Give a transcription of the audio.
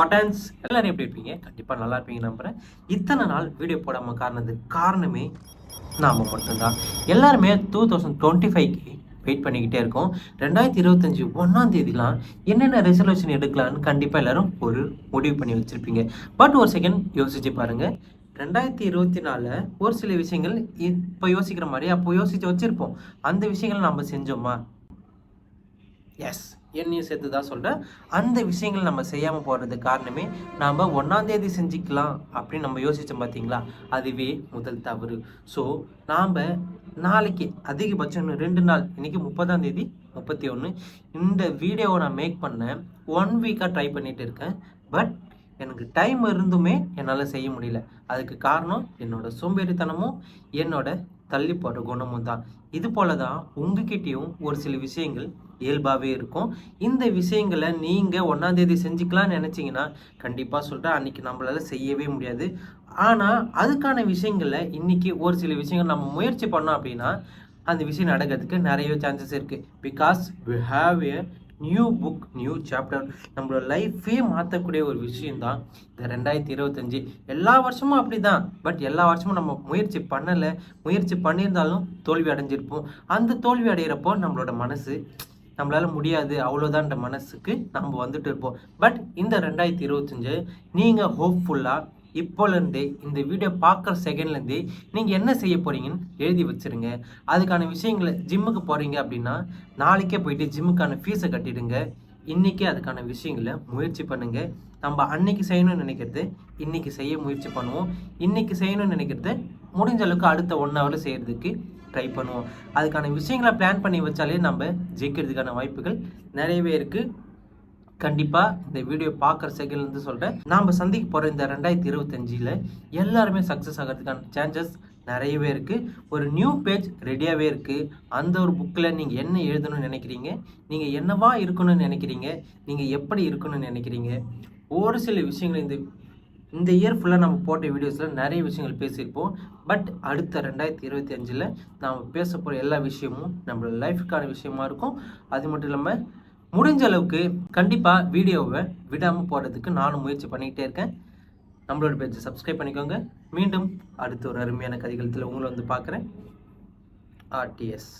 ஸ்பாட்டான்ஸ் எல்லாரும் எப்படி இருப்பீங்க? கண்டிப்பாக நல்லா இருப்பீங்க நம்புகிறேன் இத்தனை நாள் வீடியோ போடாமல் காரணத்துக்கு காரணமே நாம் மட்டும்தான். எல்லாருமே டூ தௌசண்ட் டுவெண்ட்டி ஃபைவ்க்கு வெயிட் பண்ணிக்கிட்டே இருக்கோம். ரெண்டாயிரத்தி இருபத்தஞ்சி ஒன்றாம் தேதிலாம் என்னென்ன ரெசல்யூஷன் எடுக்கலான்னு கண்டிப்பாக எல்லாரும் ஒரு முடிவு பண்ணி வச்சுருப்பீங்க. பட் ஒரு செகண்ட் யோசிச்சு பாருங்கள் ரெண்டாயிரத்தி இருபத்தி நாலில் ஒரு சில விஷயங்கள் இப்போ யோசிக்கிற மாதிரி அப்போ யோசித்து வச்சுருப்போம். அந்த விஷயங்களை நம்ம செஞ்சோமா? எஸ் என்னையும் சேர்த்து தான் சொல்கிறேன் அந்த விஷயங்கள் நம்ம செய்யாமல் போகிறதுக்கு காரணமே நாம் ஒன்றாந்தேதி செஞ்சுக்கலாம் அப்படின்னு நம்ம யோசித்தோம் பார்த்தீங்களா அதுவே முதல் தவறு. ஸோ நாம் நாளைக்கு அதிகபட்சம் ரெண்டு நாள் இன்றைக்கி முப்பதாம் தேதி முப்பத்தி ஒன்று இந்த வீடியோவை நான் மேக் பண்ணேன் ஒன் வீக்காக ட்ரை பண்ணிகிட்டு இருக்கேன். பட் எனக்கு டைம் இருந்துமே என்னால் செய்ய முடியல. அதுக்கு காரணம் என்னோடய சோம்பேறித்தனமும் என்னோட தள்ளி போடுற குணமும் தான் இது போல தான் உங்ககிட்டயும் ஒரு சில விஷயங்கள் இயல்பாகவே இருக்கும். இந்த விஷயங்களை நீங்கள் ஒன்றாந்தேதி செஞ்சுக்கலாம்னு நினச்சிங்கன்னா கண்டிப்பாக சொல்கிறேன் அன்றைக்கி நம்மளால் செய்யவே முடியாது. ஆனால் அதுக்கான விஷயங்களில் இன்றைக்கி ஒரு சில விஷயங்கள் நம்ம முயற்சி பண்ணோம் அப்படின்னா அந்த விஷயம் நடக்கிறதுக்கு நிறைய சான்சஸ் இருக்குது because we have a new book new chapter நம்மளோட லைஃபே மாற்றக்கூடிய ஒரு விஷயந்தான் இந்த ரெண்டாயிரத்தி இருபத்தஞ்சி. எல்லா வருஷமும் அப்படி தான் பட் எல்லா வருஷமும் நம்ம முயற்சி பண்ணலை. முயற்சி பண்ணியிருந்தாலும் தோல்வி அடைஞ்சிருப்போம். அந்த தோல்வி அடைகிறப்போ நம்மளோட மனசு நம்மளால் முடியாது. அவ்வளோதான்ற மனசுக்கு நம்ம வந்துட்டு இருப்போம். பட் இந்த ரெண்டாயிரத்தி இருபத்தஞ்சு நீங்கள் ஹோப்ஃபுல்லாக இப்போலேருந்தே இந்த வீடியோ பார்க்குற செகண்ட்லேருந்தே நீங்கள் என்ன செய்ய போகிறீங்கன்னு எழுதி வச்சுருங்க. அதுக்கான விஷயங்களை ஜிம்முக்கு போகிறீங்க அப்படின்னா நாளைக்கே போயிட்டு ஜிம்முக்கான ஃபீஸை கட்டிடுங்க. இன்றைக்கே அதுக்கான விஷயங்களை முயற்சி பண்ணுங்கள் நம்ம அன்னைக்கு செய்யணும்னு நினைக்கிறது இன்றைக்கி செய்ய முயற்சி பண்ணுவோம். இன்றைக்கி செய்யணும்னு நினைக்கிறத முடிஞ்ச அளவுக்கு அடுத்த ஒன் ஹவரில் செய்கிறதுக்கு ட்ரை பண்ணுவோம். அதுக்கான விஷயங்களை பிளான் பண்ணி வச்சாலே நம்ம ஜெயிக்கிறதுக்கான வாய்ப்புகள் நிறையவே இருக்குது கண்டிப்பாக இந்த வீடியோ பார்க்குற செகண்ட்லேருந்து சொல்கிறேன் நாம் சந்திக்க போகிற இந்த ரெண்டாயிரத்தி இருபத்தஞ்சில் எல்லாருமே சக்ஸஸ் ஆகிறதுக்கான சான்சஸ் நிறையவே இருக்குது ஒரு நியூ பேஜ் ரெடியாகவே இருக்குது அந்த ஒரு புக்கில் நீங்கள் என்ன எழுதணும்னு நினைக்கிறீங்க? நீங்கள் என்னவா இருக்கணும்னு நினைக்கிறீங்க? நீங்கள் எப்படி இருக்கணும்னு நினைக்கிறீங்க? ஒரு சில விஷயங்கள் இந்த இந்த இயர் ஃபுல்லாக நம்ம போட்ட வீடியோஸில் நிறைய விஷயங்கள் பேசியிருப்போம். பட் அடுத்த ரெண்டாயிரத்தி இருபத்தி அஞ்சில் நாம் பேச போகிற எல்லா விஷயமும் நம்மளோட லைஃப்க்கான விஷயமா இருக்கும். அது மட்டும் இல்லாமல் முடிஞ்ச அளவுக்கு கண்டிப்பாக வீடியோவை விடாமல் போடுறதுக்கு நானும் முயற்சி பண்ணிக்கிட்டே இருக்கேன். நம்மளோட பேஜை சப்ஸ்கிரைப் பண்ணிக்கோங்க. மீண்டும் அடுத்த ஒரு அருமையான கதைகளத்தில் உங்களை வந்து பார்க்குறேன். ஆர்டிஎஸ்